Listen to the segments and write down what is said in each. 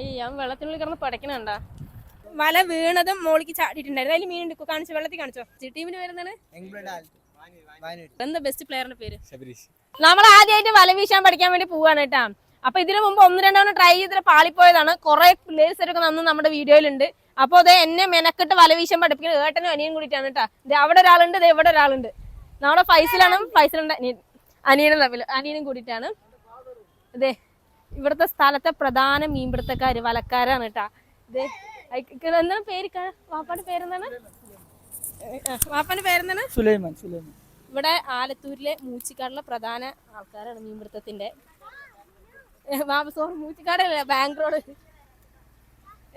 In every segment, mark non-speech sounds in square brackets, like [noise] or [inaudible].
അയ്യ ഞാൻ വെള്ളത്തിനുള്ളിൽ കിടന്ന് പടക്കണണ്ട വല വീണതും മോളിക്ക് ചാടിയിട്ടുണ്ടായിരുന്നു. അതിൽ മീൻ എടുക്കും കാണിച്ചോ വെള്ളത്തിൽ കാണിച്ചോ. ടീമിന് വരുന്നതാണ്? എന്താ ബെസ്റ്റ് പ്ലെയറിന്റെ പേര്? നമ്മൾ ആദ്യമായിട്ട് വല വീശാൻ പഠിക്കാൻ വേണ്ടി പോവാണ് കേട്ടാ. അപ്പൊ ഇതിനു മുമ്പ് ഒന്ന് രണ്ടെണ്ണം ട്രൈ ചെയ്തിട്ട് പാളിപ്പോയതാണ്. കുറെ പ്ലേയേഴ്സ് ഒക്കെ നന്ന് നമ്മുടെ വീഡിയോയിലുണ്ട് അപ്പൊ അതെ എന്നെ മെനക്കെട്ട് വല വീശാൻ പഠിപ്പിക്കുന്നത് ഏട്ടനും അനിയനും കൂടിയിട്ടാണ് കേട്ടാ. ഇത് അവിടെ ഒരാളുണ്ട് ഇത് ഇവിടെ ഒരാളുണ്ട്. നമ്മുടെ ഫൈസലാണ് ഫൈസലുണ്ട് അനിയൻ അനിയനും തമ്മിൽ അനിയനും കൂടിയിട്ടാണ്. ഇതേ ഇവിടുത്തെ സ്ഥലത്തെ പ്രധാന മീൻപിടുത്തക്കാര് വലക്കാരാണ് കേട്ടാ ഇത് എന്താണ് പേര് ക- വാപ്പാന്റെ പേരെന്താണ്? വാപ്പാന്റെ പേരെന്താണ്? സുലൈമാൻ സുലൈമാൻ. ഇവിടെ ആലത്തൂരിലെ മൂച്ചിക്കാടിലെ പ്രധാന ആൾക്കാരാണ് മീൻപിടുത്തത്തിന്റെ. സോറി മൂച്ചിക്കാടല്ലേ ബാംഗ്ലൂർ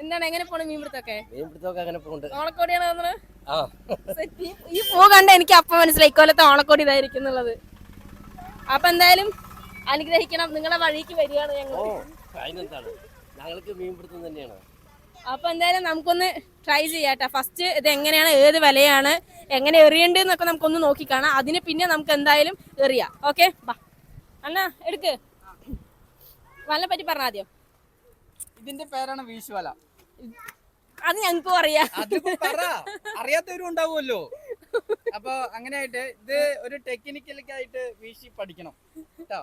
എന്താണ് എങ്ങനെ പോണു മീൻപിടുത്തൊക്കെ? അങ്ങനെ പോകുന്നുണ്ട് ഓണക്കോടിയാണ്. ഈ- പോകണ്ട പൂ കണ്ട എനിക്ക് അപ്പൊ മനസ്സിലായി. ഇക്കൊല്ലത്തെ ഓണക്കോടി ഇതായിരിക്കും എന്നുള്ളത് അപ്പൊ എന്തായാലും അനുഗ്രഹിക്കണം. നിങ്ങളെ വഴിക്ക് വരികയാണ് ഞങ്ങൾ. അതിനെന്താണ്? ഞങ്ങൾക്ക് മീൻപിടുത്തം തന്നെയാണ്. അപ്പൊ എന്തായാലും നമുക്കൊന്ന് ട്രൈ ചെയ്യാട്ടെ. ഫസ്റ്റ് ഇത് എങ്ങനെയാണ് ഏത് വിലയാണ് എങ്ങനെ എറിയണ്ടെന്നൊക്കെ നമുക്കൊന്ന് നോക്കി കാണാം. അതിന് പിന്നെ നമുക്ക് എന്തായാലും എറിയാം. ഓക്കെ ബാ. അണ്ണാ എടുക്ക്. വല്ല പറ്റി പറഞ്ഞ ആദ്യം ഇതിന്റെ പേരാണ് വീശുവല. അത് ഞങ്ങൾക്കും അറിയാം. അറിയാത്തവരും ഉണ്ടാവുമല്ലോ. അപ്പൊ അങ്ങനെയായിട്ട് ഇത് ഒരു ടെക്നിക്കലൊക്കെ വീശി പഠിക്കണം കേട്ടോ.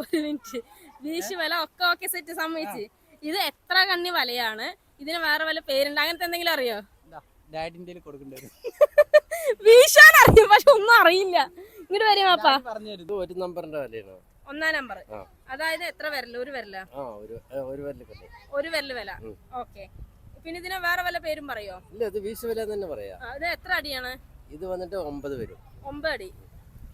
ഒരു മിനിറ്റ്. വീശി വല ഒക്കെ ഓക്കെ സെറ്റ് സമ്മതിച്ച്. ഇത് എത്ര കണ്ണി വലയാണ്? ഇതിന് വേറെ വല്ല പേരുണ്ട്? അങ്ങനത്തെ എന്തെങ്കിലും അറിയോ? ഡാഡിന്റെ കൊടുക്കേണ്ടി വരും. വീശാൻ അറിയും പക്ഷെ ഒന്നും അറിയില്ല. ഇങ്ങോട്ട് വരും അപ്പാ പറഞ്ഞു തരും ഒരു നമ്പറിന്റെ വിലയാണ്. ഒന്നാം നമ്പർ. അതായത് എത്ര വരൽ? ഒരു വരല? ഒരു വരൽ വില. ഓക്കെ പിന്നെ ഇതിന് വേറെ വല്ല പേരും പറയോ? ഇല്ല ഇത് വീശു വില തന്നെ പറയാ. ഇത് എത്ര അടിയാണ്? ഇത് വന്നിട്ട് ഒമ്പത് വരും. ഒമ്പത് അടി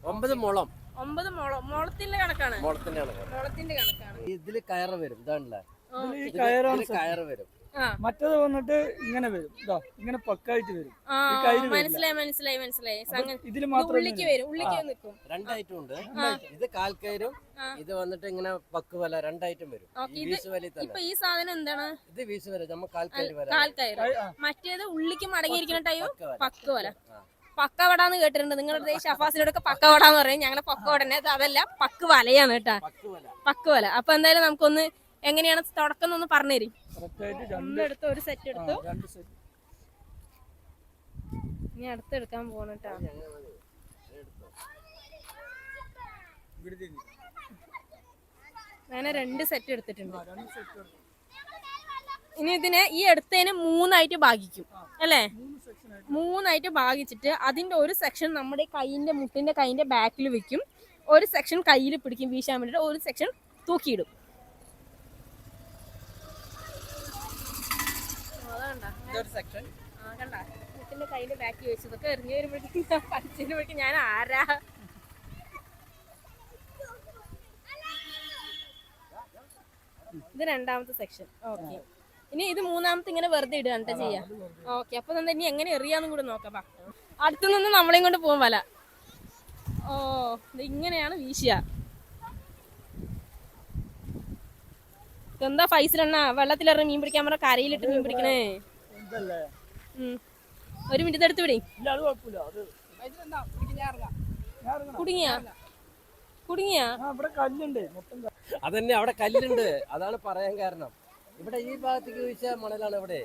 ഒമ്പത് മുളം. ഒമ്പത് മുളം. മുളത്തിന്റെ കണക്കാണ്. മുളത്തിന്റെ കണക്കാണ്. മുളത്തിന്റെ കണക്കാണ്. ഇതിൽ കയറ് വരും. ഇതാണല്ലേ? കയറാണ് കയറ് വരും. മറ്റത് വന്നിട്ട് ഇങ്ങനെ വരും. ഇതാ ഇങ്ങനെ പക്കായിട്ട് വരും. മനസ്സിലായി മനസ്സിലായി മനസ്സിലായി. ഇതിൽ ഉള്ളിക്ക് വരും. ഉള്ളിക്ക് നിൽക്കും രണ്ടായിട്ടും ഉണ്ട്. ഇത് കാൽക്കയറും. ഇത് വന്നിട്ട് ഇങ്ങനെ പക്ക് വല രണ്ടായിട്ടും വരും. ഇപ്പൊ ഈ സാധനം എന്താണ്? ഇത് വീശു വല നമ്മൾ കാൽക്കയറി വല. കാൽക്കയറ്. മറ്റേത് ഉള്ളിക്ക് മടങ്ങിയിരിക്കുന്ന ടൈം പക്ക് വല. പക്കുവല എന്ന് പക്കവടാന്ന് കേട്ടിട്ടുണ്ട് നിങ്ങളുടെ ഷഫാസിനോടൊക്കെ പക്കവടാന്ന് പറയും. ഞങ്ങളെ പക്കവടനെ അത് അതല്ല പക്ക് വലയാണ് കേട്ടാ. പക്ക് വല. അപ്പൊ എന്തായാലും നമുക്കൊന്ന് എങ്ങനെയാണ് തുടക്കം എന്നൊന്ന് പറഞ്ഞു തരും രണ്ട് ഒന്നെടുത്ത് ഒരു സെറ്റ് എടുത്തു. രണ്ട് സെറ്റ് ഇനി അടുത്തെടുക്കാൻ പോണ കേട്ടാ. അങ്ങനെ രണ്ട് സെറ്റ് എടുത്തിട്ടുണ്ട്. ഇനി ഇതിനെ ഈ എടുത്തതിന് മൂന്നായിട്ട് ഭാഗിക്കും. അല്ലേ? മൂന്നായിട്ട് ഭാഗിച്ചിട്ട് അതിന്റെ ഒരു സെക്ഷൻ നമ്മുടെ കൈയിന്റെ മുട്ടിന്റെ കൈയിന്റെ ബാക്കിൽ വെക്കും. ഒരു സെക്ഷൻ കയ്യിൽ പിടിക്കും വീശാൻ വേണ്ടിയിട്ട്. ഒരു സെക്ഷൻ തൂക്കിയിടും. ഇതൊരു സെക്ഷൻ മുട്ടിന്റെ കൈയിന്റെ ബാക്കിൽ വെച്ചതൊക്കെ എറിഞ്ഞു വരുമ്പോഴേക്കും ഞാൻ പഠിച്ചതിന് ഞാൻ ആരാ? ഇത് രണ്ടാമത്തെ സെക്ഷൻ ഓക്കെ. ഇനി ഇത് മൂന്നാമത്തെ ഇങ്ങനെ വെറുതെ ഇടുക എന്നിട്ട് ചെയ്യാം? ഓക്കെ അപ്പൊ നമ്മൾ ഇനി എങ്ങനെ എറിയാന്നും കൂടെ നോക്കാം ബാ. അടുത്തു നിന്ന് നമ്മളെയും കൊണ്ട് പോകും വല. ഓ ഇത് ഇങ്ങനെയാണ് വീശിയ. എന്താ ഫൈസിലെണ്ണ വെള്ളത്തിലിറങ്ങി മീൻ പിടിക്കാൻ പറഞ്ഞ കരയിലിട്ട് മീൻ പിടിക്കണേ. ഒരു മിനിറ്റ് എടുത്ത് വിടേ. കുടുങ്ങിയാ? കുടുങ്ങിയാ? കല്ലുണ്ട്. അതന്നെ അവിടെ കല്ലുണ്ട്. അതാണ് പറയാൻ കാരണം. ഇവിടെ ഈ ഭാഗത്തേക്ക് ചോദിച്ചാൽ മണലാണ് ഇവിടെ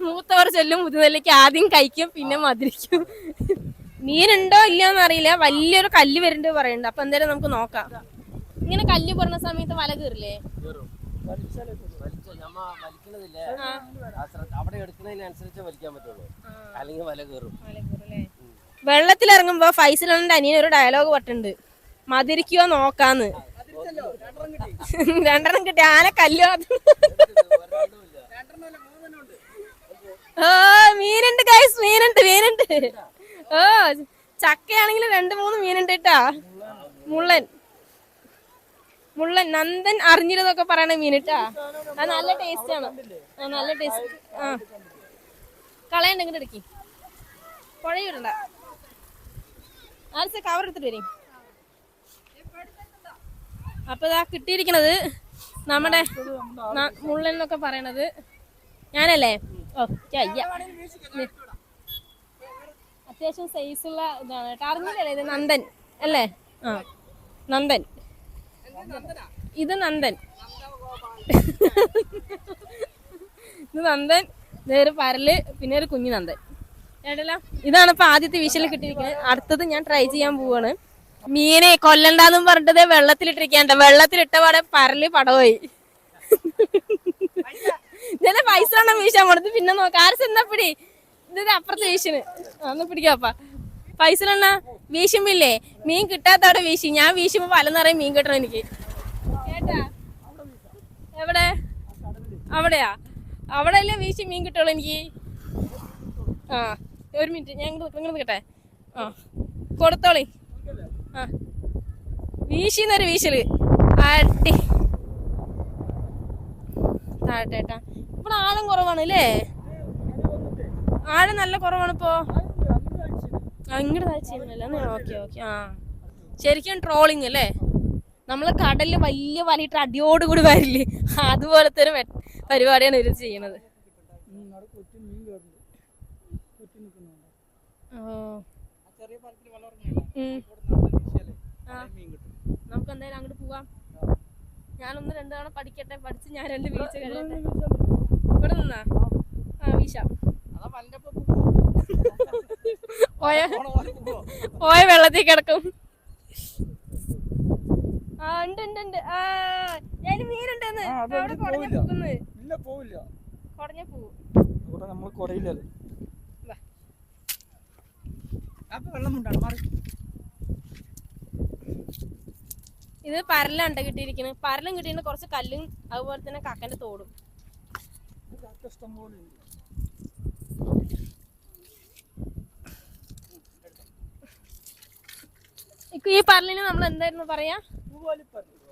മൂത്തവർ ചൊല്ലും മുതുനെല്ലിക്ക് ആദ്യം കഴിക്കും പിന്നെ മധുരിക്കും. മീനുണ്ടോ ഇല്ലയോന്ന് അറിയില്ല. വലിയൊരു കല്ല് വരുന്നുണ്ട് പറയുന്നുണ്ട്. അപ്പൊ എന്തായാലും നമുക്ക് നോക്കാം. ഇങ്ങനെ കല്ല് പറഞ്ഞ സമയത്ത് വല കീറില്ലേ? അവിടെ എടുക്കുന്നതിനനുസരിച്ച് വലിക്കാൻ പറ്റുള്ളൂ. അല്ലെങ്കിൽ വല വെള്ളത്തിലിറങ്ങുമ്പോ ഫൈസലിന്റെ അനിയൻ ഒരു ഡയലോഗ് പട്ടുണ്ട് മധുരിക്കോ നോക്കാന്ന്. [laughs] രണ്ടെണ്ണം കിട്ടി. ആന കല്ലോ മീനുണ്ട് ഗൈസ് മീനുണ്ട് മീനുണ്ട്. ഓ ചക്കയാണെങ്കിൽ രണ്ട് മൂന്ന് മീനുണ്ട് കേട്ടാ. മുള്ളൻ. മുള്ളൻ നന്ദൻ അറിഞ്ഞിരുന്നൊക്കെ പറയണ മീൻ കേട്ടാ. അത് നല്ല ടേസ്റ്റ് ആണ്. ആ നല്ല ടേസ്റ്റ് ആ. കളയണ്ട ഇങ്ങോട്ട് എടുക്കി. പുഴയിടണ്ട ആർച്ച കവർ എടുത്തിട്ട് വരും? അപ്പൊ ഇതാ കിട്ടിയിരിക്കണത് നമ്മുടെ മുള്ളൻ എന്നൊക്കെ പറയണത്. ഞാനല്ലേ? അത്യാവശ്യം സൈസുള്ള ഇതാണ്. കേട്ടോ അറിഞ്ഞില്ലല്ലേ ഇത് നന്ദൻ അല്ലേ? ആ. നന്ദൻ. ഇത് നന്ദൻ. ഇത് നന്ദൻ ഇതൊരു പരൽ പിന്നെ ഒരു കുഞ്ഞു നന്ദൻ. ഏട്ടല്ലോ ഇതാണ് ഇപ്പൊ ആദ്യത്തെ വിഷൽ കിട്ടിയിരിക്കുന്നത്. അടുത്തത് ഞാൻ ട്രൈ ചെയ്യാൻ പോവാണ്. മീനെ കൊല്ലണ്ടെന്നും പറഞ്ഞിട്ട് വെള്ളത്തിലിട്ടിരിക്കാണ്ട വെള്ളത്തിലിട്ട പാടെ പരൽ പടവായി. ഇതന്നെ പൈസ വേണം വീശാൻ കൊടുത്ത് പിന്നെ നോക്ക. ആരസ് എന്നാ പിടി? ഇത് അപ്പുറത്തെ വീശിന്. അന്ന് പിടിക്കാപ്പ. പൈസ എണ്ണ വീശുമ്പില്ലേ? മീൻ കിട്ടാത്തവിടെ വീശി. ഞാൻ വീശുമ്പോ പല നിറയെ മീൻ കിട്ടണം എനിക്ക്. കേട്ടാ? എവിടെ? അവിടെയാ? അവിടെ അല്ലേ വീശി മീൻ കിട്ടുള്ളൂ എനിക്ക്. ആ ഒരു മിനിറ്റ്. ഞാൻ ഇങ്ങോട്ട് നിൽക്കട്ടെ ആ കൊടുത്തോളി. ആ. വീശിന്നൊരു വീശൽ. ആട്ടി താഴട്ടേട്ടാ ഇവിടെ ആഴം കുറവാണ് അല്ലേ? ആഴം നല്ല കുറവാണ് ഇപ്പോ. ആ ശരിക്കും ട്രോളിങ് അല്ലേ? നമ്മൾ കടലിൽ വലിയ വലയിട്ട് അടിയോട് കൂടി വരില്ലേ അതുപോലത്തെ ഒരു പരിപാടിയാണ് ഇവർ ചെയ്യണത്. നമുക്ക് എന്തായാലും അങ്ങോട്ട് പോവാം. ഞാനൊന്ന് രണ്ടു തവണ പഠിക്കട്ടെ പഠിച്ച് ഞാൻ രണ്ട് വീഴ്ച കഴിയട്ടെ ഇവിടെ നിന്നാ? ആ വീശാം. പോവോ? പോയ. പോയ വെള്ളത്തിൽ കിടക്കും. ആ ഉണ്ട് ഉണ്ട് ഉണ്ട്. ആ ഞാൻ മീനുണ്ടെന്ന്. അവിടെ കുടഞ്ഞ പോവില്ല. പൂക്കുന്നു. ഇല്ല പോവില്ല. കുടഞ്ഞ പൂ. ഇവിടെ നമ്മൾ കുറയില്ലത്. അപ്പൊ വെള്ളം ഉണ്ടാണ് മാറി. ഇത് പരലുണ്ട് കിട്ടിയിരിക്കുന്നത് പരലും കിട്ടിയിട്ട് കുറച്ച് കല്ലും അതുപോലെ തന്നെ കക്കന്റെ തോടും. ഈ പരലിന് നമ്മൾ എന്തായിരുന്നു പറയാ.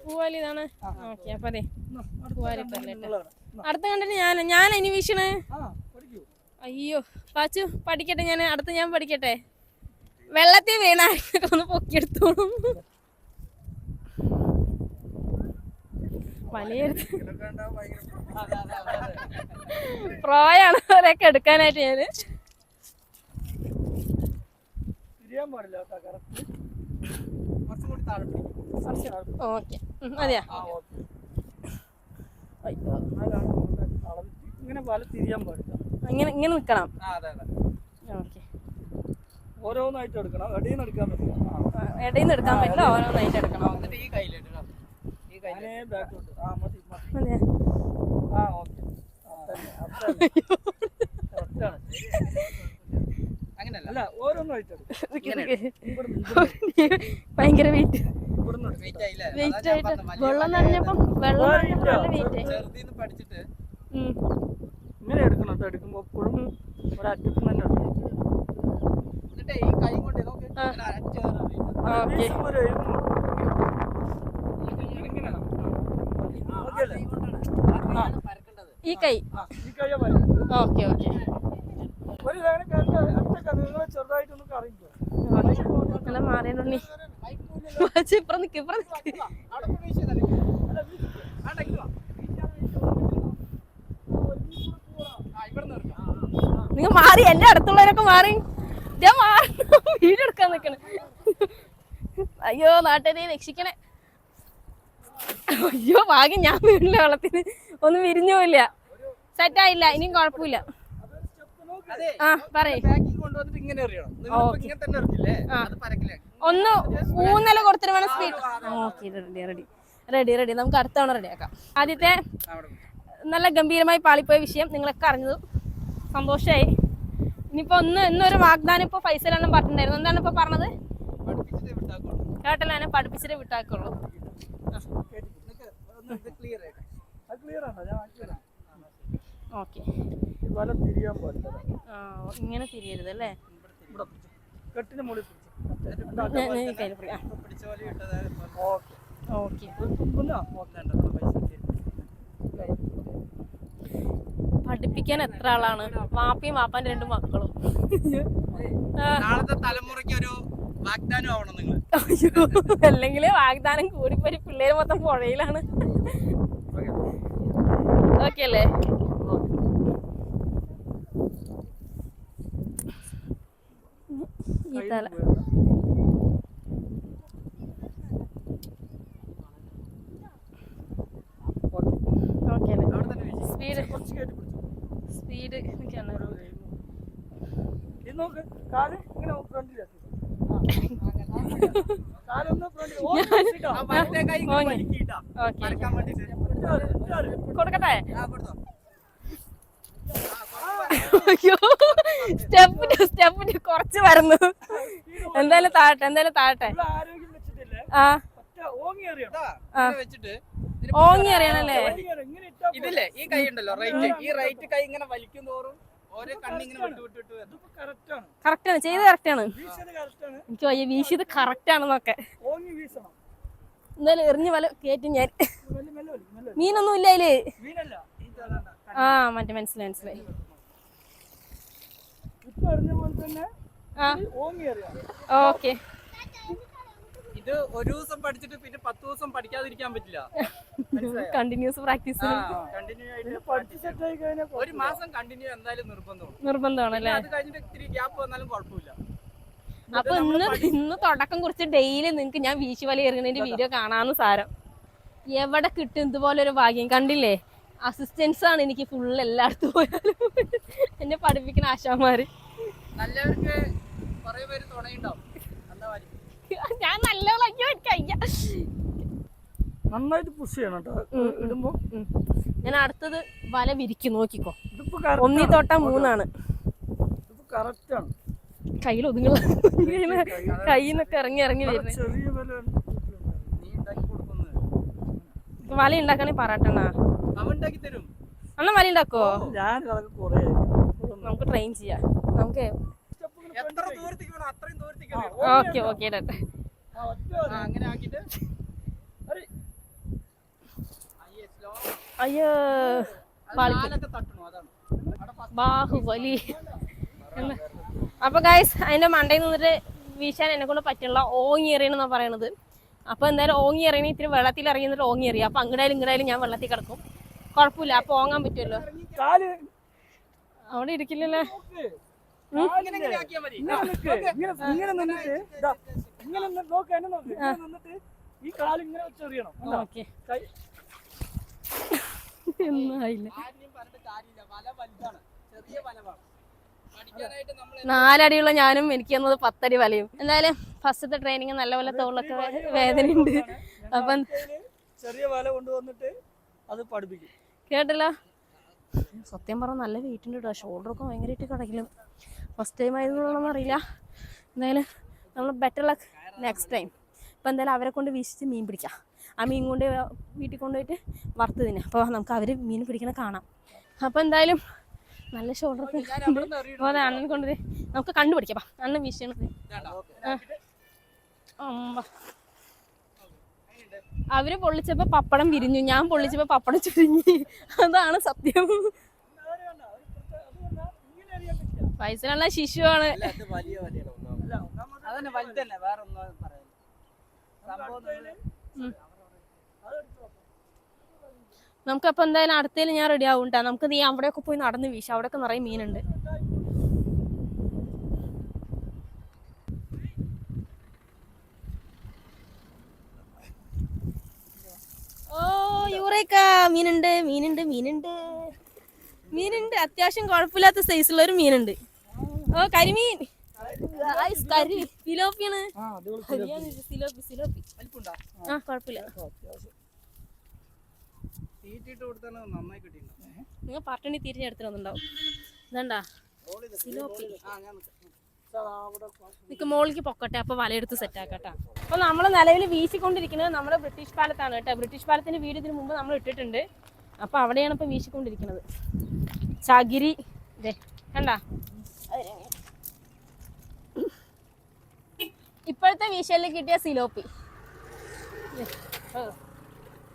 പൂവാലി ഇതാണ്. അതെ അടുത്ത കണ്ടിട്ട് ഞാൻ ഞാൻ ഇനി വീശണ്. അയ്യോ പാച്ചു പഠിക്കട്ടെ ഞാൻ അടുത്ത് ഞാൻ പഠിക്കട്ടെ. വെള്ളത്തിൽ വീണാ ഒന്ന് പൊക്കിയെടുത്തോളും. ഭയങ്കര പ്രോയാണ് അവരൊക്കെ എടുക്കാനായിട്ട് ഞാൻ. ഓക്കെ. അതെയാ ഇങ്ങനെ വല തിരിയാൻ പാടില്ല. ഇങ്ങനെ ഇങ്ങനെ അതെ ഓക്കെ. ഓരോന്നായിട്ട് എടുക്കണം ഇടയിൽ നിന്ന് എടുക്കാൻ പറ്റില്ല. ഇടയിൽ നിന്ന് എടുക്കാൻ പറ്റില്ല ഓരോന്നായിട്ട് എടുക്കണം. എന്നിട്ട് ഈ കയ്യിലിട്ട് ഭയങ്കര വെയിറ്റ്. വെയിറ്റ് അതാ ആയിട്ട് വെള്ളം നനഞ്ഞപ്പം വെള്ളം നല്ല വെയിറ്റ് ആയി. ഇങ്ങനെ എടുക്കണം കേട്ടോ എടുക്കുമ്പോൾ എപ്പോഴും ഒരറ്റത്ത് തന്നെ എടുക്കണം എന്നിട്ട് ഈ കൈ കൊണ്ട് നോക്ക് ആ. ഇങ്ങനെ അരച്ചേറ് ആ, ഓക്കെ വീശുമ്പോൾ ഒരു എഴുതും ഇങ്ങനെ ഓക്കെ അല്ലേ പരക്കേണ്ടത് ഈ കൈ. Okay okay. ഒരു ചെറുതായിട്ടൊന്ന് ഇപ്പുറം ഇപ്പുറം. നിങ്ങൾ മാറി എന്റെ അടുത്തുള്ളവരൊക്കെ മാറി. ഞാൻ മാറി. വീടെടുക്കാൻ നിക്കണേ. അയ്യോ നാട്ടുകാരെ രക്ഷിക്കണേ. അയ്യോ ഭാഗ്യം ഞാൻ വീടില്ല വെള്ളത്തിന് ഒന്നും വിരിഞ്ഞു പോയില്ല. സെറ്റായില്ല ഇനിയും കുഴപ്പമില്ല. അതെ ആ പറയേ. ഒന്ന് ഊന്നല കൊടുത്തിട്ട് വേണം speed okay ready ready ready ready നമുക്ക് അടുത്ത തവണ റെഡി ആക്കാം. ആദ്യത്തെ നല്ല ഗംഭീരമായി പാളിപ്പോയ വിഷയം നിങ്ങളൊക്കെ അറിഞ്ഞത്. സന്തോഷമായി ഇനിയിപ്പോ ഒന്ന് ഇന്നൊരു വാഗ്ദാനം ഇപ്പൊ ഫൈസലെണ്ണം പറഞ്ഞിട്ടുണ്ടായിരുന്നു. എന്താണ് ഇപ്പൊ പറഞ്ഞത്? കേട്ടല്ലേ പഠിപ്പിച്ചിട്ട് വിട്ടാക്കുള്ളൂ. ഓക്കെ. തിരിയാൻ പാടില്ല ഇങ്ങനെ തിരിയരുത് അല്ലേ. കെട്ടിന് മുകളിൽ ഓക്കെ. ഓക്കെ. പഠിപ്പിക്കാൻ എത്ര ആളാണ്? വാപ്പയും വാപ്പാൻ രണ്ട് മക്കളും. നാളത്തെ തലമുറയ്ക്ക് ഒരു വാഗ്ദാനം ആവണം നിങ്ങൾ അല്ലെങ്കിൽ വാഗ്ദാനം കൂടിപ്പോയി പിള്ളേര് മൊത്തം പുഴയിലാണ്. ഓക്കെ അല്ലേ ഈ തല. സ്പീഡ്. സ്പീഡ്. ഓക്കെ. കൊടുക്കട്ടെ. അയ്യോ സ്റ്റെപ്പിന് സ്റ്റെപ്പിന് കുറച്ച് വരുന്നു. എന്തായാലും താഴട്ടെ എന്തായാലും താഴട്ടെ. ആരോഗ്യം വെച്ചിട്ടില്ലേ? ആ. ഓങ്ങി അറിയണല്ലേ. ഇതില്ലേ ഈ കൈ ഉണ്ടല്ലോ റൈറ്റ് ഈ റൈറ്റ് കൈ ഇങ്ങനെ വലിക്കും തോറും ആണ് കറക്റ്റ് ആണ്. ചെയ്ത് കറക്റ്റ് ആണ്. വീശത് correct ആണ്. എനിക്ക് വയ്യ വീശിയത് കറക്റ്റ് ആണെന്നൊക്കെ. ഓങ്ങി വീശണം. എന്തായാലും എറിഞ്ഞു വല കയറ്റും ഞാൻ. മീനൊന്നും ഇല്ല അതിൽ. മീനല്ല. ആ മറ്റേ മനസ്സിലായി മനസ്സിലായി. ഓക്കെ. ഇത് ഒരു ദിവസം പഠിച്ചിട്ട് പിന്നെ പത്ത് ദിവസം പഠിക്കാതിരിക്കാൻ പറ്റില്ല. കണ്ടിന്യൂസ് പ്രാക്ടീസ് കണ്ടിന്യൂ ആയിട്ട് പഠിച്ച് സെറ്റ് കഴിഞ്ഞാൽ ഒരു മാസം കണ്ടിന്യൂ എന്തായാലും നിർബന്ധമാണ്. നിർബന്ധമാണ് അത് കഴിഞ്ഞിട്ട് ഇത്തിരി ഗ്യാപ്പ് വന്നാലും കുഴപ്പമില്ല. അപ്പൊ ഇന്ന് ഇന്ന് തുടക്കം കുറിച്ച് ഡെയിലി നിങ്ങക്ക് ഞാൻ വീശി വല എറിയുന്നതിന്റെ വീഡിയോ കാണാന്ന് സാരം. എവിടെ കിട്ടും ഇതുപോലെ ഒരു ഭാഗ്യം? കണ്ടില്ലേ? അസിസ്റ്റൻസ് ആണ് എനിക്ക് ഫുൾ എല്ലായിടത്തും പോയാലും. എന്നെ പഠിപ്പിക്കുന്ന ആശാമാര് ഞാൻ നല്ലവളാക്കി വയ്ക്കയ്യ നന്നായിട്ട് പുഷ് ചെയ്യണം കേട്ടോ. ഇടുമ്പോ. ഞാൻ അടുത്തത് വല വിരിക്കും നോക്കിക്കോ. ഒന്നി. തൊട്ട മൂന്നാണ്. കറക്റ്റ് ആണ്. കയ്യിൽ ഒതുങ്ങുള്ള കയ്യിൽ നിന്നൊക്കെ ഇറങ്ങി ഇറങ്ങി വരുന്നത് ചെറിയ വില ഉണ്ടാക്കണേ അണ്ണൻ വല ഉണ്ടാക്കോ നമുക്ക് ട്രെയിൻ ചെയ്യാം. നമുക്ക്. ഓക്കെ ഓക്കെ അയ്യോ. ബാഹുബലി. എന്ന്. അപ്പൊ ഗൈസ് അതിന്റെ മണ്ടയിൽ നിന്നിട്ട് വീശാൻ എന്നെ കൊണ്ട് പറ്റുള്ള ഓങ്ങി എറിയണെന്നാ പറയണത്. അപ്പൊ എന്തായാലും ഓങ്ങി എറിയണ ഇത്തിരി വെള്ളത്തിൽ ഇറങ്ങിയിട്ട് ഓങ്ങി എറിയാം അപ്പൊ അങ്ങടായാലും ഇങ്ങടായാലും ഞാൻ വെള്ളത്തിൽ കിടക്കും. കുഴപ്പമില്ല അപ്പൊ ഓങ്ങാൻ പറ്റുമല്ലോ. കാൽ. അവിടെ ഇരിക്കില്ലല്ലോ? എന്നായില്ല ചെറിയ വല വേണം പഠിക്കാനായിട്ട് നമ്മൾ നാലടിയുള്ള ഞാനും എനിക്ക് തന്നത് പത്തടി വലയും. എന്തായാലും ഫസ്റ്റത്തെ ട്രെയിനിങ് നല്ലപോലെ തോളൊക്കെ വേദനയുണ്ട്. അപ്പം ചെറിയ വല കൊണ്ടുവന്നിട്ട് അത് പഠിപ്പിക്കും. കേട്ടല്ലോ? സത്യം പറഞ്ഞാൽ നല്ല വെയിറ്റ് ഉണ്ട് കേട്ടോ ഷോൾഡറൊക്കെ ഭയങ്കരമായിട്ട് കിടക്കിലും. ഫസ്റ്റ് ടൈം ആയതുകൊണ്ടൊന്നും അറിയില്ല. എന്തായാലും നമ്മൾ ബെറ്റർ ലക്ക് നെക്സ്റ്റ് ടൈം ഇപ്പം എന്തായാലും അവരെ കൊണ്ട് വീശിച്ച് മീൻ പിടിക്കാം. ആ മീൻ കൊണ്ട് വീട്ടിൽ കൊണ്ടുപോയിട്ട് വറുത്ത് തിന്നാം. അപ്പോൾ നമുക്ക് അവർ മീൻ പിടിക്കണ കാണാം. അപ്പോൾ എന്തായാലും നല്ല ഷോൾഡർ ഉണ്ട്. അണ്ണൻ കൊണ്ടുവരെ. നമുക്ക് കണ്ടുപിടിക്കാം. അണ്ണൻ വീശണത് അവർ പൊള്ളിച്ചപ്പോ പപ്പടം വിരിഞ്ഞു. ഞാൻ പൊള്ളിച്ചപ്പോ പപ്പടം ചുരിഞ്ഞു അതാണ് സത്യം. വയസ്സിലുള്ള ശിശുവാണ്. അതന്നെ വലുതന്നെ വേറെ ഒന്നും പറയാൻ സംഭവം. നമുക്കപ്പോ എന്തായാലും അടുത്തേൽ ഞാൻ റെഡി ആവും കേട്ടോ നമുക്ക് നീ അവിടെയൊക്കെ പോയി നടന്ന് വീശാം. അവിടെയൊക്കെ നിറയെ മീനുണ്ട്. ഓ യൂറേക്ക. മീനുണ്ട് മീനുണ്ട് മീനുണ്ട്. മീനുണ്ട്. അത്യാവശ്യം കുഴപ്പമില്ലാത്ത സൈസുള്ള ഒരു മീനുണ്ട്. ഓ കരിമീൻ. ഗായ്സ്, കരി ഫിലോപ്പിയാണ് ആ സിലോപ്പി. സിലോപ്പി കുഴപ്പമില്ല. തീറ്റിട്ട് കൊടുത്താണ് നന്നായി കിട്ടിയിട്ടുണ്ട്. നിങ്ങൾ പാർട്ടണി തിരിഞ്ഞെടുത്തിട്ട് വന്നിട്ടുണ്ടാവും ഇതണ്ടാ? സിലോപ്പി. നിക്കാം. മോളിക്ക് പൊക്കട്ടെ അപ്പൊ വലയെടുത്ത് സെറ്റ് ആക്കട്ടെ അപ്പൊ നമ്മൾ നിലവിൽ വീശിക്കൊണ്ടിരിക്കുന്നത് നമ്മുടെ ബ്രിട്ടീഷ് പാലത്താണ് കേട്ടോ. ബ്രിട്ടീഷ് പാലത്തിന്റെ വീട് ഇതിനു മുമ്പ് നമ്മൾ ഇട്ടിട്ടുണ്ട്. അപ്പൊ അവിടെയാണ് ഇപ്പൊ വീശിക്കൊണ്ടിരിക്കുന്നത്. ചകിരി. കണ്ടാ? ഇപ്പോഴത്തെ വീശലിൽ കിട്ടിയ സിലോപ്പി.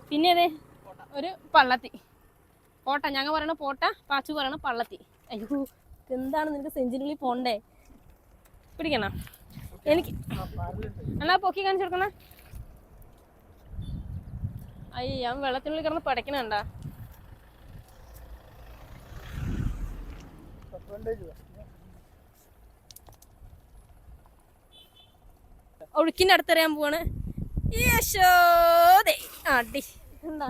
പിന്നെ അതെ ഒരു പള്ളത്തി. പോട്ട ഞങ്ങൾ പറയണ പോട്ട പാച്ചു പറയണ പള്ളത്തി. അയ്യോ എന്താണ് നിനക്ക് സെഞ്ചുറിയിൽ പോണ്ടേ? പിടിക്കണ? എനിക്ക് എന്നാ പൊക്കി കാണിച്ചു കൊടുക്കണ? അയ്യ ഞാൻ വെള്ളത്തിനുള്ളിൽ കിടന്ന് പടയ്ക്കണണ്ട ഒഴുക്കിന്റെ അടുത്തറിയാൻ പോവാണ്. അടി. എന്താ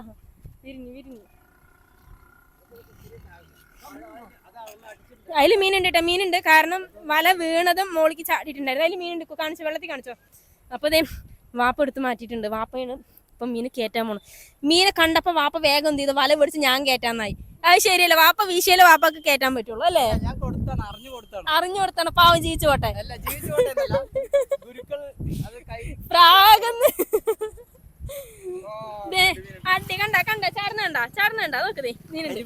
വിരിഞ്ഞു വിരിഞ്ഞു. അതിൽ മീനുണ്ട് കേട്ടോ മീനുണ്ട്. കാരണം വല വീണതും മോളിക്ക് ചാടിയിട്ടുണ്ടായിരുന്നു. അതിൽ മീനുണ്ട്. കാണിച്ചു കാണിച്ചോ വെള്ളത്തിൽ കാണിച്ചോ? അപ്പൊ അതേ വാപ്പ എടുത്ത് മാറ്റിയിട്ടുണ്ട്. വാപ്പയാണ് ഇപ്പൊ മീന് കയറ്റാൻ പോണു മീനെ കണ്ടപ്പോ വാപ്പ വേഗം എന്ത് ചെയ്തു? വല പിടിച്ച് ഞാൻ കയറ്റാന്നായി അത് ശരിയല്ല? വാപ്പ വീശയിൽ വാപ്പക്ക് കയറ്റാൻ പറ്റുള്ളൂ അല്ലേ? ഞാൻ കൊടുത്താണ് അറിഞ്ഞു കൊടുത്താണ്. അറിഞ്ഞു കൊടുത്താണ്. പാവം ജീവിച്ചു പോട്ടെ. പ്രാഗന്ന് അടി കണ്ട കണ്ട ചാർന്നുണ്ട ചാർന്നുണ്ട നോക്കതേ മീനുണ്ട്.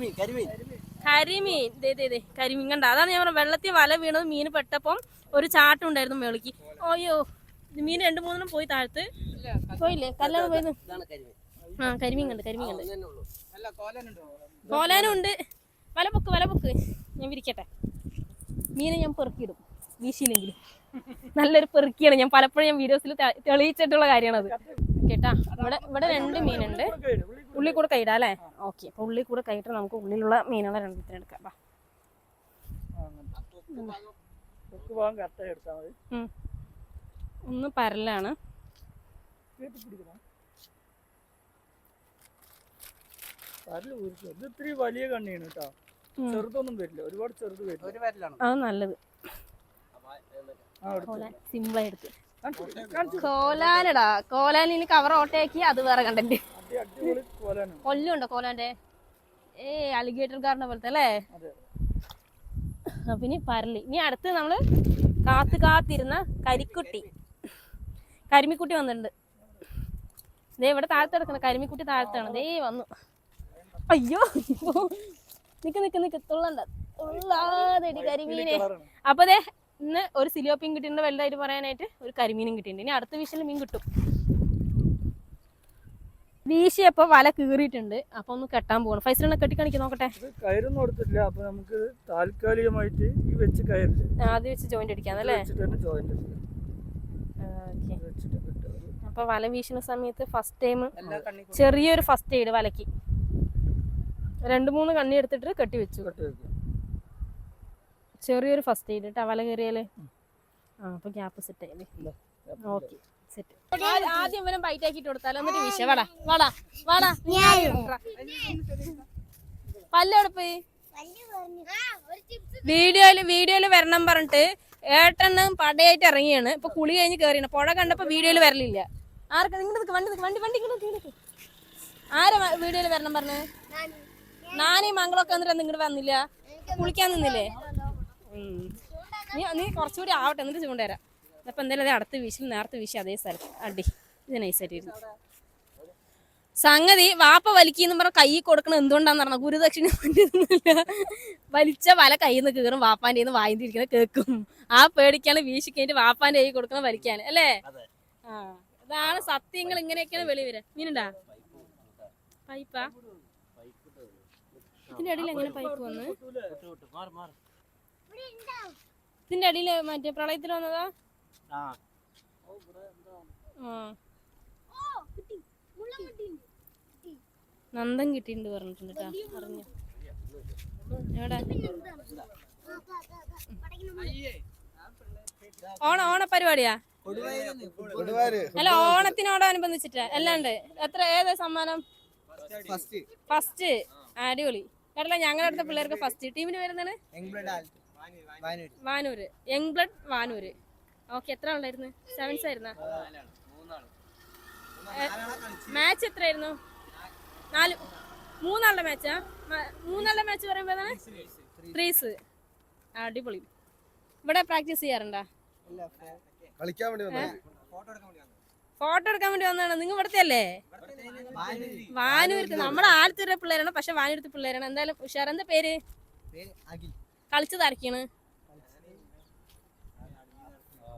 കരിമീൻ ദേ ദേ ദേ കരിമീൻ കണ്ട? അതാണ് ഞാൻ പറഞ്ഞ വെള്ളത്തിൽ വല വീണത് മീൻ പെട്ടപ്പം ഒരു ചാട്ടം ഉണ്ടായിരുന്നു മേളിക്ക്. ഇത് മീൻ രണ്ടു മൂന്നെണ്ണം പോയി താഴത്ത്. പോയില്ലേ? കല്ലാതെ പോയത് ആ കരിമീൻ കണ്ട് കരിമീൻ കണ്ട്. കോലാനും ഉണ്ട് വല പൊക്ക് വല പൊക്ക്. ഞാൻ വിരിക്കട്ടെ. മീനെ ഞാൻ പെറുക്കിയിടും. വീശിയില്ലെങ്കിലും. നല്ലൊരു പെറുക്കിയാണ് ഞാൻ. പലപ്പോഴും ഞാൻ വീഡിയോസിൽ തെളിയിച്ചിട്ടുള്ള കാര്യമാണത്. കേട്ടാ. ഇവിടെ ഇവിടെ രണ്ട് മീനുണ്ട്. ഉള്ളി കൂടെ കൈയിടാം അല്ലേ? ഓക്കെ അപ്പൊ ഉള്ളി കൂടെ കൈയിട്ട് നമുക്ക് ഉള്ളിലുള്ള മീനുകളെ രണ്ടത്തിന് എടുക്കാം. വാ. ഒന്ന് പരലാണ്. വലിയ കണ്ണിയാണ് കേട്ടോ. ചെറുതൊന്നും വരില്ല. ഒരുപാട് ചെറുത് വരില്ല. അത് നല്ലത്. സിമ്പിളായി എടുത്ത്. കോലാനടാ കോലാനിൽ കവർ ഓട്ടയാക്കി അത് വേറെ കണ്ടന്റ് കൊല്ലുണ്ടോ കോലാന്റെ? ഏ അലിഗേറ്റർ കാറിനെ പോലത്തെ അല്ലേ? അപ്പൊ ഇനി പരലി ഇനി അടുത്ത് നമ്മൾ കാത്തു കാത്തിരുന്ന കരിക്കുട്ടി. കരിമിക്കുട്ടി വന്നിട്ടുണ്ട്. ദേ ഇവിടെ താഴത്ത് കിടക്കണം കരിമിക്കുട്ടി താഴത്താണ്. ദേ വന്നു. അയ്യോ. നിക്ക് നിക്ക് നിക്ക്. തുള്ളണ്ട. തുള്ളാതെടി കരിമീനെ. അപ്പൊ ദേ ഇന്ന് ഒരു സിലിയോപ്പിൻ കിട്ടിയിട്ടുണ്ട് വലുതായിട്ട് പറയാനായിട്ട് ഒരു കരിമീനും കിട്ടിയിട്ടുണ്ട്. ഇനി അടുത്ത വിഷയിൽ മീൻ കിട്ടും. വീശിയപ്പോ വല കീറിയിട്ടുണ്ട്. അപ്പൊ ഒന്ന് കെട്ടാൻ പോകണം ഫൈസലിനെ കെട്ടി നോക്കട്ടെ. കയറൊന്നും കൊടുത്തില്ല അപ്പൊ നമുക്ക് താൽക്കാലികമായിട്ട് ഈ വെച്ച് കയറില്ല. ആദ്യം വെച്ച് ജോയിന്റ് അടിക്കാന്നല്ലേ ജോയിന്റ് അപ്പൊ വല വീശുന്ന സമയത്ത് ഫസ്റ്റ് ടൈം ചെറിയൊരു ഫസ്റ്റ് എയ്ഡ് വലക്ക്. രണ്ട് മൂന്ന് കണ്ണി എടുത്തിട്ട് കെട്ടി വെച്ചു. കെട്ടി ചെറിയൊരു ഫസ്റ്റ് എയ്ഡ് കേട്ടോ വല കയറിയാൽ ആ അപ്പൊ ഗ്യാപ്പ് സെറ്റ് ആയില്ലേ ഓക്കെ സെറ്റ് ആദ്യം ഇവനെ ബൈറ്റ് ആക്കിട്ട് കൊടുത്താലോ? എന്നിട്ട് വിഷ വാടാ വാടാ വട പല്ലെടുപ്പ് പോയി വീഡിയോയിൽ വീഡിയോയിൽ വരണം പറഞ്ഞിട്ട് ഏട്ടണ് പടയായിട്ട് ഇറങ്ങിയാണ്. ഇപ്പൊ കുളി കഴിഞ്ഞ് കയറിയാണ് പുഴ കണ്ടപ്പോ വീഡിയോയിൽ വരലില്ല. ആർക്കാ? നിങ്ങൾ വണ്ടി വണ്ടി വണ്ടി ഇങ്ങോട്ട്. ആരാ വീഡിയോയിൽ വരണം പറഞ്ഞ്? നാനീ. മംഗളൊക്കെ വന്നിട്ട് നിങ്ങൾ വന്നില്ല? കുളിക്കാൻ നിന്നില്ലേ. നീ നീ കുറച്ചുകൂടി ആവട്ടെ എന്നിട്ട് ചൂണ്ടുതരാം അപ്പൊ എന്തായാലും അതേ അടുത്ത് വീശിൽ നേരത്തെ വീശി അതേ സ്ഥലത്ത്. അടി ഇത് നൈസായിട്ടിരുന്നു സംഗതി വാപ്പ വലിക്കുന്നു പറഞ്ഞ കൈ കൊടുക്കണം എന്തുകൊണ്ടാന്ന് പറഞ്ഞ ഗുരുദക്ഷിണ വലിച്ച വല കയ്യിൽ നിന്ന് കീറും വാപ്പാന്റെ നിന്ന് വായിന്തിരിക്കുന്ന കേക്കും. കേൾക്കും ആ പേടിക്കാണ് വീശിക്കഴിഞ്ഞിട്ട് വാപ്പാന്റെ കൈ കൊടുക്കണ വലിക്കാൻ അല്ലേ. ആ ഇതാണ് സത്യങ്ങൾ ഇങ്ങനെയൊക്കെയാണ് വെളി വരാ മീനുണ്ടാ? പൈപ്പാ? ഇതിന്റെ ഇടയിൽ എങ്ങനെ പൈപ്പ് വന്ന് വിട്ടു വിട്ടു മാറി മാറി ഇതിന്റെ അടിയിൽ മറ്റേ പ്രളയത്തിൽ വന്നതാ? നന്ദം കിട്ടിയിട്ടുണ്ട് പറഞ്ഞിട്ടുണ്ട് കേട്ടോ അറിഞ്ഞു? എവിടെ? ഓണ ഓണ പരിപാടിയാ? അല്ല ഓണത്തിനോടനുബന്ധിച്ചിട്ട് അല്ലാണ്ട് എത്ര ഏതാ സമ്മാനം? ഫസ്റ്റ്. ഫസ്റ്റ്. അടിപൊളി. കേട്ടല്ല ഞങ്ങളുടെ അടുത്ത പിള്ളേർക്ക് ഫസ്റ്റ്. ടീമിന് വരുന്നതാണ് Vanoor. Young blood Vanoor. Okay എത്ര ആളുണ്ടായിരുന്നു? സെവൻസ് ആയിരുന്ന? മാച്ച് എത്രയായിരുന്നു? നാല്. മൂന്നാളുടെ മാച്ചാ? മൂന്നാളുടെ മാച്ച് പറയുമ്പോ ത്രീസ്. അടിപൊളി. ഇവിടെ പ്രാക്ടീസ് ചെയ്യാറുണ്ടോ? കളിക്കാൻ വേണ്ടി ഫോട്ടോ എടുക്കാൻ വേണ്ടി വന്നതാണ്. നിങ്ങൾ ഇവിടുത്തെ അല്ലേ വാനൂരത്ത് നമ്മുടെ ആലത്തൂരെ പിള്ളേരാണ് പക്ഷെ വാനൂരത്ത് പിള്ളേരാണ്. എന്തായാലും ഉഷാർ. എന്താ പേര്? കളിച്ചത് ആരൊക്കെയാണ്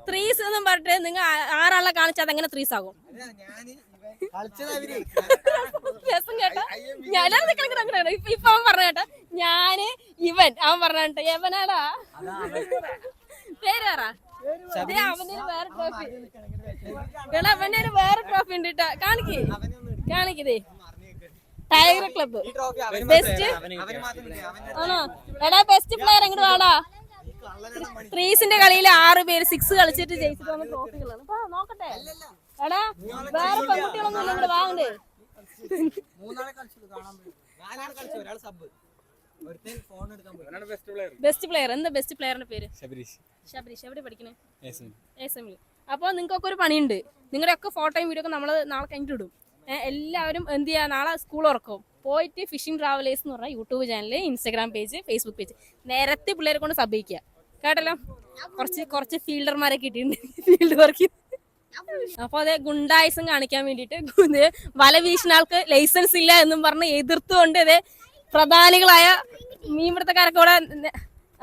ത്രീസ് എന്നും പറഞ്ഞിട്ട് നിങ്ങൾ ആറാളെ കാണിച്ചാൽ അതെങ്ങനെ ത്രീസ് ആകും? രസം കേട്ടോ. ഞാൻ. ഇപ്പൊ അവൻ പറഞ്ഞ കേട്ടോ. ഞാൻ ഇവൻ. അവൻ പറഞ്ഞ കേട്ടോ. എവനാടാ? പേര് പറ ദേ, അവന്റെ വേറെ ട്രോഫി അവന്റെ കയ്യിൽ വേറെ ട്രോഫി ഉണ്ട് കേട്ടോ. കാണിക്കേ. കാണിക്കതേ ടൈഗർ ക്ലബ്ബ് ബെസ്റ്റ് ആണോ? എടാ ബെസ്റ്റ് പ്ലെയർ എങ്ങോട്ട് വാടാ? ത്രീസിന്റെ കളിയിൽ ആറ് പേര് സിക്സ് കളിച്ചിട്ട് ജയിച്ചിട്ട് വന്ന ട്രോഫികളാണ് അപ്പൊ നോക്കട്ടെ. എടാ വേറെ പെൺകുട്ടികളൊന്നും ഇല്ല ഇങ്ങോട്ട് വാങ്ങണ്ടേ ബെസ്റ്റ് പ്ലെയർ എന്താ ബെസ്റ്റ് പ്ലെയറിന്റെ പേര്? ശബരീഷ്. ശബരീഷ്. എവിടെ പഠിക്കണേ? അപ്പൊ നിങ്ങൾക്കൊക്കെ ഒരു പണിയുണ്ട്. നിങ്ങളുടെ ഒക്കെ ഫോട്ടോയും വീഡിയോ ഒക്കെ നമ്മൾ നാളെ കഴിഞ്ഞിട്ട് ഇടും. എല്ലാവരും എന്ത് ചെയ്യുക നാളെ സ്കൂൾ ഉറക്കും. പോയിട്ട് ഫിഷിംഗ് ട്രാവലേഴ്സ് എന്ന് പറഞ്ഞ YouTube channel Instagram page Facebook page നേരത്തെ പിള്ളേരെ കൊണ്ട് സബ് ചെയ്യിക്കുക. കേട്ടല്ലോ? കുറച്ച് കുറച്ച് ഫീൽഡർമാരെ കിട്ടിയിട്ടുണ്ട്. ഫീൽഡ് വർക്ക് അപ്പൊ അതെ ഗുണ്ടായുസം കാണിക്കാൻ വേണ്ടിയിട്ട് വല വീശുന്ന ആൾക്ക് ലൈസൻസ് ഇല്ല എന്നും പറഞ്ഞ് എതിർത്തുകൊണ്ട് അതെ പ്രധാനികളായ മീൻപിടുത്തക്കാരൊക്കെ ഇവിടെ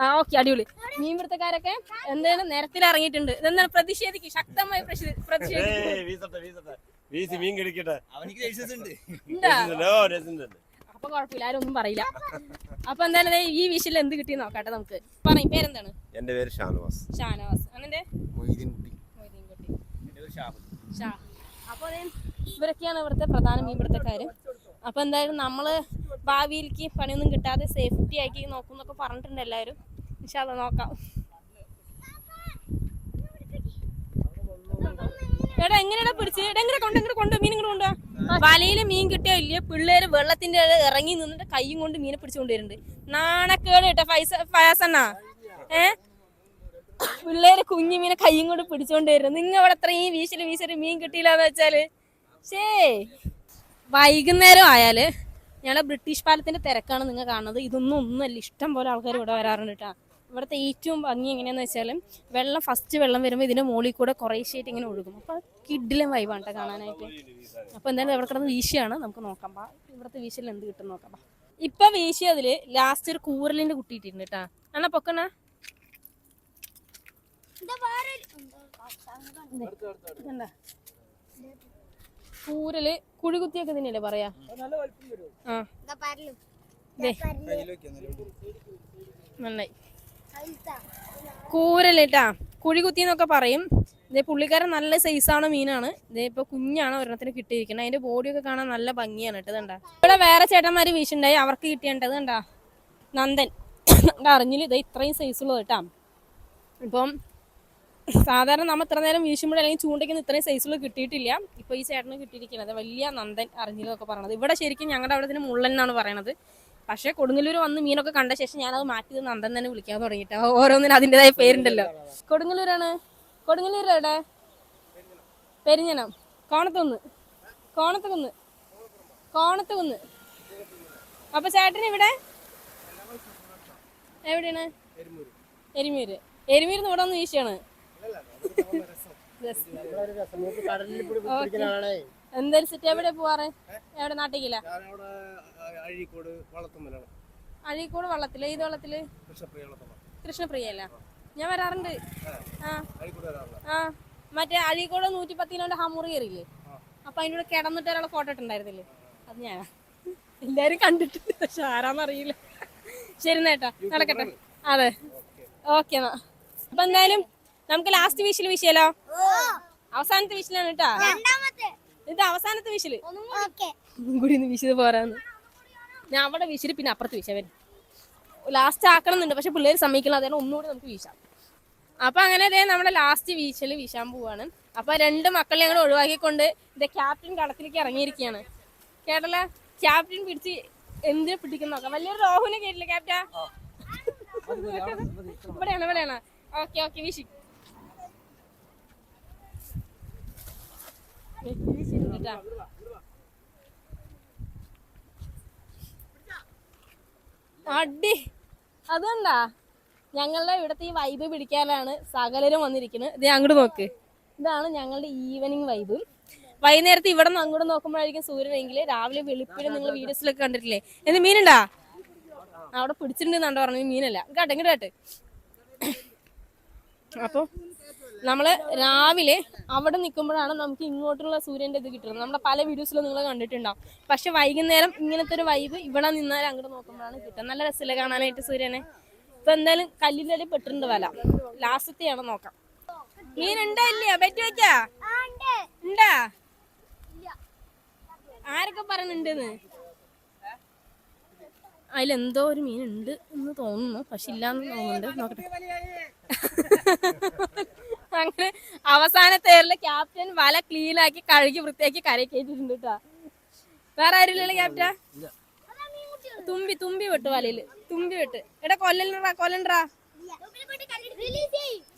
ആ ഓക്കെ അടിപൊളി. മീൻപിടുത്തക്കാരൊക്കെ എന്താണ് നിരത്തിൽ ഇറങ്ങിയിട്ടുണ്ട്. ഇതെന്താണ്? പ്രതിഷേധിക്കും ശക്തമായി പ്രതിഷേധിക്കും. വീശി മീൻ കിടിക്കട്ടെ. അവനിക്ക് ലൈസൻസ് ഉണ്ട്? ഉണ്ടാ ലൈസൻസ് ഉണ്ട് അപ്പൊ കുഴപ്പമില്ല ആരും ഒന്നും പറയില്ല. അപ്പൊ എന്തായാലും ഈ വിഷയിൽ എന്ത് കിട്ടി നോക്കട്ടെ നമുക്ക്. പറയും പേരെന്താണ്? എന്റെ പേര് ഷാനവാസ്. ഷാനവാസ്. അന്നെ മൊയ്തീൻകുട്ടി. ഷാ. അപ്പൊ ദേ ഇവരൊക്കെയാണ് ഇവിടുത്തെ പ്രധാന മീൻപിടുത്തക്കാര് അപ്പൊ എന്തായാലും നമ്മൾ ഭാവിയിലേക്ക് പണിയൊന്നും കിട്ടാതെ സേഫ്റ്റി ആക്കി നോക്കും എന്നൊക്കെ പറഞ്ഞിട്ടുണ്ട് എല്ലാവരും. പക്ഷെ അത് നോക്കാം. എടാ എങ്ങനെയാ പിടിച്ച്? എങ്ങനെ കൊണ്ട് എങ്ങനെ കൊണ്ട്? മീൻ കൊണ്ടുവാ? വലയിൽ മീൻ കിട്ടിയോ ഇല്ലയോ പിള്ളേര് വെള്ളത്തിന്റെ ഇറങ്ങി നിന്നിട്ട് കൈയും കൊണ്ട് മീനെ പിടിച്ചുകൊണ്ട് നാണക്കേട് കേട്ടോ ഫൈസ ഫയാസണ്ണാ ഏ? പിള്ളേര് കുഞ്ഞു മീനെ കൈയും കൊണ്ട് പിടിച്ചോണ്ട് വരുന്നു നിങ്ങ ഇവിടെ അത്രയും വീശൽ വീശൽ മീൻ കിട്ടിയില്ലാന്ന് വെച്ചാൽ? ശേ വൈകുന്നേരം ആയാൽ ഞങ്ങളെ ബ്രിട്ടീഷ് പാലത്തിന്റെ തിരക്കാണ് നിങ്ങൾ കാണുന്നത്. ഇതൊന്നും ഒന്നുമല്ല. ഇഷ്ടം പോലെ ആൾക്കാർ ഇവിടെ വരാറുണ്ട് കേട്ടോ. ഇവിടുത്തെ ഏറ്റവും ഭംഗി എങ്ങനെയാന്ന് വെച്ചാൽ വെള്ളം ഫസ്റ്റ് വെള്ളം വരുമ്പോൾ ഇതിന്റെ മുകളിൽ കൂടെ കുറേശ്ശായിട്ട് ഇങ്ങനെ ഒഴുകും. അപ്പൊ കിഡിലും വൈബാണ് കേട്ടോ കാണാനായിട്ട്. അപ്പോൾ എന്തായാലും ഇവിടെ കിടന്ന് വീശിയാണ്. നമുക്ക് നോക്കാം. പാ ഇവിടുത്തെ വീശിൽ എന്ത് കിട്ടും നോക്കാം. പാ ഇപ്പൊ വീശിയതിൽ ലാസ്റ്റ് ഒരു കൂറലിന്റെ കുട്ടി ഇട്ടിട്ടുണ്ട് കേട്ടാ എന്നാ പൊക്കണ? കൂരൽ കുഴികുത്തിയൊക്കെ തന്നെയല്ലേ പറയാ? ആ. നന്നായി. കൂരലിട്ടാ. കുഴി കുത്തി എന്നൊക്കെ പറയും. ഇതേ പുള്ളിക്കാരൻ നല്ല സൈസാണ് മീനാണ്. ഇതേ ഇപ്പൊ കുഞ്ഞാണ് ഒരെണ്ണത്തിന് കിട്ടിയിരിക്കുന്നത്. അതിന്റെ ബോഡിയൊക്കെ കാണാൻ നല്ല ഭംഗിയാണ് കേട്ടോ ഉണ്ടാ ഇവിടെ വേറെ ചേട്ടന്മാര് വീശുണ്ടായി. അവർക്ക് കിട്ടിയേണ്ടത് കണ്ടാ നന്ദൻ. അറിഞ്ഞില്ല? ഇതേ ഇത്രയും സൈസുള്ളത് കേട്ടാ. ഇപ്പം സാധാരണ നമ്മൾ ഇത്ര നേരം വീശുമ്പോൾ അല്ലെങ്കിൽ ചൂണ്ടയ്ക്കൊന്നും ഇത്രയും സൈസുള്ള കിട്ടിയിട്ടില്ല. ഇപ്പൊ ഈ ചേട്ടന് കിട്ടിയിരിക്കുന്നത് വലിയ നന്ദൻ അറിഞ്ഞിലൊക്കെ പറയണത്. ഇവിടെ ശരിക്കും ഞങ്ങളുടെ അവിടെ ഇതിന് മുള്ളൻ എന്നാണ് പറയണത്. പക്ഷേ കൊടുങ്ങല്ലൂർ വന്ന് മീനൊക്കെ കണ്ട ശേഷം ഞാൻ ഞാനത് മാറ്റിയത് നന്ദൻ തന്നെ വിളിക്കാൻ തുടങ്ങിയിട്ട്. ഓരോന്നിനും അതിന്റെതായ പേരുണ്ടല്ലോ. കൊടുങ്ങല്ലൂരാണ്? കൊടുങ്ങല്ലൂർ എവിടെ? പെരിഞ്ഞനം. കോണത്തുകുന്ന്. കോണത്തുകുന്ന്. കോണത്തുകുന്ന്. അപ്പൊ ചേട്ടൻ ഇവിടെ? എവിടെയാണ്? എരുമൂര്. എരുമൂരിന്ന് ഇവിടെ ഒന്ന് വീശിയാണ് എന്തായാലും സെറ്റ് എവിടെ പോവാറ്? എവിടെ നാട്ടിക്കില്ല അഴീക്കോട് വളർത്തുമ്പോഴാണ് അഴീക്കോട് വള്ളത്തിൽ ഏത് വള്ളത്തിൽ? കൃഷ്ണപ്രിയ അല്ല ഞാൻ വരാറുണ്ട്. ആ മറ്റേ അഴീക്കോട് നൂറ്റി പത്തിനോണ്ട് ഹമുറി കയറിയില്ലേ? അപ്പൊ അതിന്റെ കൂടെ കിടന്നിട്ട് ഒരാളെ ഫോട്ടോ ഇട്ടുണ്ടായിരുന്നില്ലേ അത് ഞാനാ. എല്ലാരും കണ്ടിട്ടുണ്ട് പക്ഷെ ആരാന്നറിയില്ല ശരി നേട്ടാ നടക്കട്ടെ. അതെ. ഓക്കെ. എന്നാ. അപ്പൊ എന്തായാലും നമുക്ക് ലാസ്റ്റ് വിഷിൽ വിഷയല്ലോ അവസാനത്തെ വിഷിലാണ് കേട്ടാ. ഇത് അവസാനത്തെ വിഷിൽ കൂടി വിശത് പോരാന്ന്. ഞാൻ അവിടെ വിശിൽ പിന്നെ അപ്പുറത്ത് വീശ വരും. ലാസ്റ്റ് ആക്കണമെന്നുണ്ട് പക്ഷെ പിള്ളേർ സമ്മതിക്കണം അതേ ഒന്നുകൂടി നമുക്ക് വീശാം. അപ്പൊ അങ്ങനെ ദേ നമ്മുടെ ലാസ്റ്റ് വീശൽ വീശാൻ പോവാണ്. അപ്പൊ രണ്ട് മക്കളെ ഞങ്ങൾ ഒഴിവാക്കിക്കൊണ്ട് ഇത് ക്യാപ്റ്റൻ കടത്തിലേക്ക് ഇറങ്ങിയിരിക്കുകയാണ്. കേട്ടല്ലേ? ക്യാപ്റ്റൻ പിടിച്ച് എന്തിനെ പിടിക്കുന്ന നോക്കാം. വലിയൊരു രോഹുനെ കേട്ടില്ല ക്യാപ്റ്റൻ ഇവിടെയാണ് ഇവിടെയാണ്. ഓക്കെ ഓക്കെ വീശി. അടി. അതുകൊണ്ടാ ഞങ്ങളുടെ ഇവിടുത്തെ ഈ വൈബ് പിടിക്കാനാണ് സകലരും വന്നിരിക്കുന്നത്. ഇത് അങ്ങോട്ട് നോക്ക്. ഇതാണ് ഞങ്ങളുടെ ഈവനിങ് വൈബ് വൈകുന്നേരത്ത് ഇവിടെ നിന്ന് അങ്ങോട്ട് നോക്കുമ്പോഴായിരിക്കും സൂര്യനെങ്കിൽ രാവിലെ വെളുപ്പിന് നിങ്ങൾ വീഡിയോസിലൊക്കെ കണ്ടിട്ടില്ലേ? എന്ത് മീനുണ്ടാ? അവിടെ പിടിച്ചിട്ടുണ്ടെന്നാണ്ടോ പറഞ്ഞു മീനല്ല. കേട്ടെ ഇങ്ങോട്ട് കേട്ടെ. അപ്പോൾ നമ്മൾ രാവിലെ അവിടെ നിൽക്കുമ്പോഴാണ് നമുക്ക് ഇങ്ങോട്ടുള്ള സൂര്യന്റെ ഇത് കിട്ടുന്നത്. നമ്മുടെ പല വീഡിയോസിലും നിങ്ങൾ കണ്ടിട്ടുണ്ടാവും. പക്ഷെ വൈകുന്നേരം ഇങ്ങനത്തെ ഒരു വൈബ് ഇവിടെ നിന്നാൽ അങ്ങോട്ട് നോക്കുമ്പോഴാണ് കിട്ടുന്നത് നല്ല രസമില്ല കാണാനായിട്ട് സൂര്യനെ? ഇപ്പൊ എന്തായാലും കല്ലിന്റെ പെട്ടിട്ടുണ്ട് വല. ലാസ്റ്റത്തെയാണ് നോക്കാം. മീൻ പറ്റി വെക്കാ ഉണ്ടാ. ആരൊക്കെ പറയുന്നുണ്ടെന്ന്? അതിലെന്തോ ഒരു മീൻ ഉണ്ട് എന്ന് തോന്നുന്നു. പക്ഷെ ഇല്ലാന്ന് തോന്നുന്നുണ്ട്. നോക്കട്ടെ. അങ്ങനെ അവസാനത്തെ ക്യാപ്റ്റൻ വല ക്ലീൻ ആക്കി കഴുകി വൃത്തിയാക്കി കരയിൽ കയറ്റിട്ടുണ്ട് കേട്ടാ. വേറെ ആരുമില്ലല്ലോ ക്യാപ്റ്റൻ? തുമ്പി തുമ്പി വിട്ടു വലയിൽ. തുമ്പി വിട്ട്. എടാ കൊല്ലണ്ടാ കൊല്ലണ്ടാ.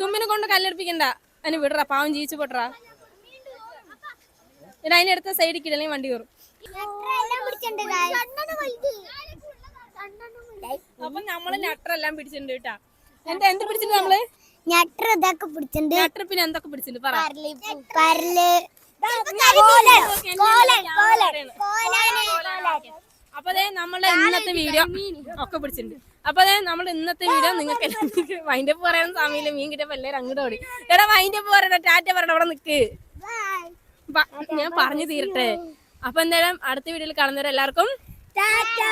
തുമ്പിനെ കൊണ്ട് കല്ലെടുപ്പിക്കണ്ട. അതിന് വിടറാ പാവം ജീവിച്ചു പൊട്ടറാ. എടാ അതിന്റെ അടുത്ത സൈഡിൽ കിടല്ലെങ്കിൽ വണ്ടി കയറും. അപ്പൊ നമ്മൾ നട്ടറെല്ലാം പിടിച്ചിട്ടുണ്ട് കേട്ടാ. എന്താ എന്ത് പിടിച്ചിട്ട് നമ്മൾ? ഞട്ടർ ഇതൊക്കെ പിടിച്ചിട്ടുണ്ട്. നട്ടർ പിന്നെ എന്തൊക്കെ പിടിച്ചിട്ടുണ്ട്? പറ. പരൽ പരൽ. അപ്പൊ അതെ നമ്മളെ ഇന്നത്തെ വീഡിയോ ഒക്കെ പിടിച്ചിട്ടുണ്ട്. അപ്പൊ അതെ നമ്മുടെ ഇന്നത്തെ വീഡിയോ നിങ്ങൾക്ക് [laughs] വൈൻഡ് അപ്പ് പറയാൻ സമയമില്ല. മീൻ കിട്ടിയപ്പോ എല്ലാവരും അങ്ങോട്ട് ഓടി. എടാ വൈൻഡ് അപ്പ് പറയണ ടാറ്റ പറയണ അവിടെ നിക്ക്. ഞാൻ പറഞ്ഞു തീരട്ടെ. അപ്പൊ എന്തായാലും അടുത്ത വീഡിയോയിൽ കാണുന്നവരെല്ലാവർക്കും ടാറ്റാ